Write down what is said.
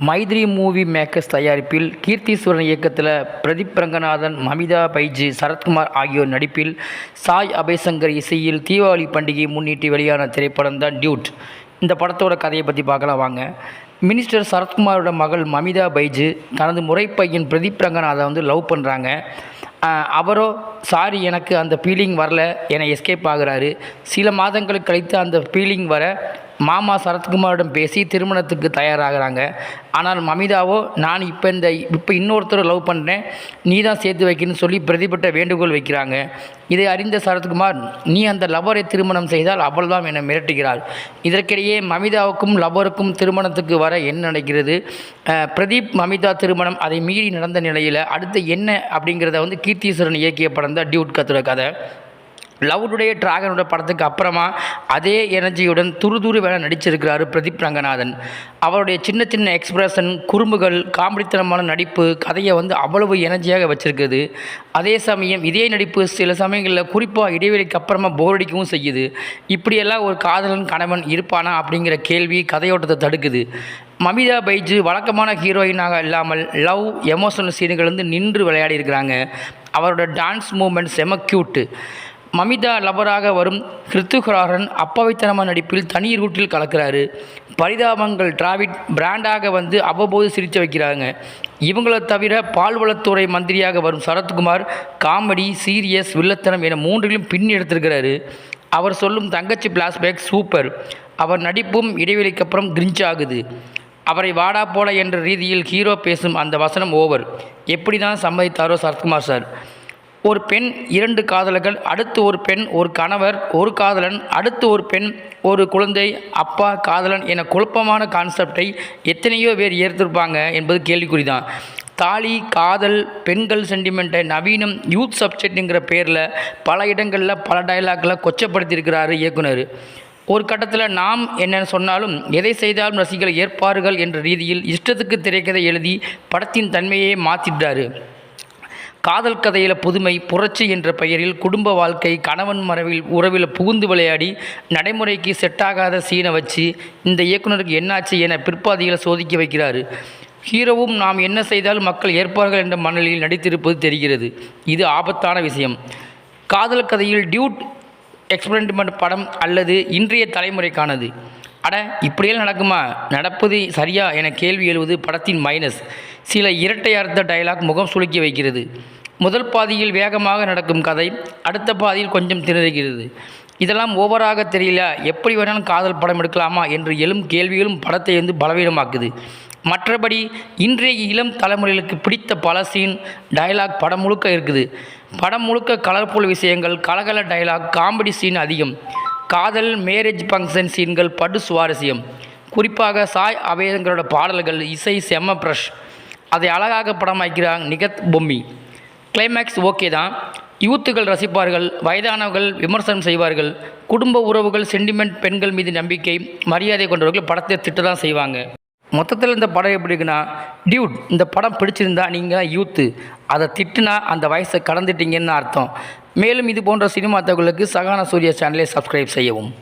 Maithri movie makers தயாரிப்பில் கீர்த்தீஸ்வரன் இயக்கத்தில் பிரதீப் ரங்கநாதன் மமிதா பைஜி சரத்குமார் ஆகியோர் நடிப்பில் சாய் அபய்சங்கர் இசையில் தீபாவளி பண்டிகையை முன்னிட்டு வெளியான திரைப்படம் தான் டியூட். இந்த படத்தோட கதையை பற்றி பார்க்கலாம் வாங்க. மினிஸ்டர் சரத்குமாரோட மகள் மமிதா பைஜு தனது முறைப்பையன் பிரதீப் ரங்கநாதன் வந்து லவ் பண்ணுறாங்க அவரோ சாரி எனக்கு அந்த ஃபீலிங் வரல என எஸ்கேப் ஆகுறாரு. சில மாதங்களுக்கு கழித்து அந்த ஃபீலிங் வர மாமா சரத்குமாரிடம் பேசி திருமணத்துக்கு தயாராகிறாங்க. ஆனால் மமிதாவோ நான் இப்போ இந்த இப்போ இன்னொருத்தர் லவ் பண்ணுறேன் நீ தான் சேர்த்து வைக்கணும்னு சொல்லி பிரதிபட்ட வேண்டுகோள் வைக்கிறாங்க. இதை அறிந்த சரத்குமார் நீ அந்த லவரை திருமணம் செய்தால் அவள்தான் என மிரட்டுகிறாள். இதற்கிடையே மமிதாவுக்கும் லவருக்கும் திருமணத்துக்கு வர என்ன நடக்கிறது? பிரதீப் மமிதா திருமணம் அதை மீறி நடந்த நிலையில் அடுத்து என்ன? அப்படிங்கிறத வந்து கீர்த்தீஸ்வரன் இயக்கிய படம் தான் டியூட் கத்துற கதை. லவ் டுடே டிராகனோட படத்துக்கு அப்புறமா அதே எனர்ஜியுடன் துருதுரு வேலை நடிச்சிருக்கிறாரு பிரதீப் ரங்கநாதன். அவருடைய சின்ன சின்ன எக்ஸ்பிரஷன் குறும்புகள் காமெடித்தனமான நடிப்பு கதையை வந்து அவ்வளவு எனர்ஜியாக வச்சிருக்குது. அதே சமயம் இதே நடிப்பு சில சமயங்களில் குறிப்பாக இடைவெளிக்கு அப்புறமா போர் அடிக்கவும் செய்யுது. இப்படியெல்லாம் ஒரு காதலன் கணவன் இருப்பானா அப்படிங்கிற கேள்வி கதையோட்டத்தை தடுக்குது. மமிதா பைஜு வழக்கமான ஹீரோயினாக இல்லாமல் லவ் எமோஷனல் சீனுகள் வந்து நின்று விளையாடி இருக்கிறாங்க. அவரோட டான்ஸ் மூமெண்ட் செம க்யூட்டு மமிதா லவராக வரும் கிருத்துகராரன் அப்பாவித்தனமான நடிப்பில் தனி ரூட்டில் கலக்கிறாரு. பரிதாபங்கள் டிராவிட் பிராண்டாக வந்து அவ்வப்போது சிரித்து வைக்கிறாங்க. இவங்களை தவிர பால்வளத்துறை மந்திரியாக வரும் சரத்குமார் காமெடி சீரியஸ் வில்லத்தனம் என மூன்றிலும் பின் எடுத்திருக்கிறாரு. அவர் சொல்லும் தங்கச்சி பிளாஸ்பேக் சூப்பர் அவர் நடிப்பும் இடைவெளிக்கு அப்புறம் கிரிஞ்ச் ஆகுது. அவரை வாடா போட என்ற ரீதியில் ஹீரோ பேசும் அந்த வசனம் ஓவர் எப்படி தான் சம்மதித்தாரோ சரத்குமார் சார். ஒரு பெண் இரண்டு காதலர்கள் அடுத்து ஒரு பெண் ஒரு கணவர் ஒரு காதலன் அடுத்து ஒரு பெண் ஒரு குழந்தை அப்பா காதலன் என குழப்பமான கான்செப்டை எத்தனையோ பேர் ஏற்றிருப்பாங்க என்பது கேள்விக்குறிதான். தாலி காதல் பெண்கள் சென்டிமெண்ட்டை நவீனம் யூத் சப்ஜெக்ட்டுங்கிற பேரில் பல இடங்களில் பல டயலாக்களை கொச்சப்படுத்தியிருக்கிறாரு இயக்குனர். ஒரு கட்டத்தில் நாம் என்ன சொன்னாலும் எதை செய்தாலும் ரசிகர்கள் ஏற்பார்கள் என்ற ரீதியில் இஷ்டத்துக்கு திரைக்கதை எழுதி படத்தின் தன்மையே மாற்றிட்டாரு காதல் கதையில் புதுமை புரட்சி என்ற பெயரில் குடும்ப வாழ்க்கை கணவன் மரவில் உறவில் புகுந்து விளையாடி நடைமுறைக்கு செட்டாகாத சீனை வச்சு இந்த இயக்குனருக்கு என்னாச்சு என பிற்பாதியில் சோதிக்க வைக்கிறார். ஹீரோவும் நாம் என்ன செய்தால் மக்கள் ஏற்பார்கள் என்ற மனநிலையில் நடித்திருப்பது தெரிகிறது. இது ஆபத்தான விஷயம். காதல் கதையில் டியூட் எக்ஸ்பெரிமெண்ட் படம் அல்லது இன்றைய தலைமுறைக்கானது அட இப்படியெல்லாம் நடக்குமா? நடப்பது சரியா? என கேள்வி எழுவது படத்தின் மைனஸ். சில இரட்டை அர்த்த டயலாக் முகம் சுளுக்கி வைக்கிறது. முதல் பாதியில் வேகமாக நடக்கும் கதை அடுத்த பாதியில் கொஞ்சம் திணறுகிறது. இதெல்லாம் ஓவராக தெரியல எப்படி வேணாலும் காதல் படம் எடுக்கலாமா என்று எழும் கேள்விகளும் படத்தை வந்து பலவீனமாக்குது. மற்றபடி இன்றைய இளம் தலைமுறைகளுக்கு பிடித்த பல சீன் டயலாக் படம் முழுக்க இருக்குது. படம் முழுக்க கலர்ஃபுல் விஷயங்கள் கலகல டயலாக் காமெடி சீன் அதிகம். காதல் மேரேஜ் ஃபங்க்ஷன் சீன்கள் படு சுவாரஸ்யம். குறிப்பாக சாய் அபேதங்களோட பாடல்கள் இசை செம்ம ப்ரஷ் அதை அழகாக படமாக்கிறாங்க நிகத் பொம்மி. கிளைமேக்ஸ் ஓகே தான். யூத்துகள் ரசிப்பார்கள் வயதானவர்கள் விமர்சனம் செய்வார்கள் குடும்ப உறவுகள் சென்டிமெண்ட் பெண்கள் மீது நம்பிக்கை மரியாதை கொண்டவர்கள் படத்தை திட்ட தான் செய்வாங்க. மொத்தத்தில் இந்த படம் எப்படி இருக்குன்னா டியூட் இந்த படம் பிடிச்சிருந்தா நீங்கள் யூத்து அதை திட்டுனா அந்த வயசை கடந்துட்டீங்கன்னு அர்த்தம். மேலும் இது போன்ற சினிமா தகவலுக்கு சகான சூரிய சேனலை சப்ஸ்கிரைப் செய்யவும்.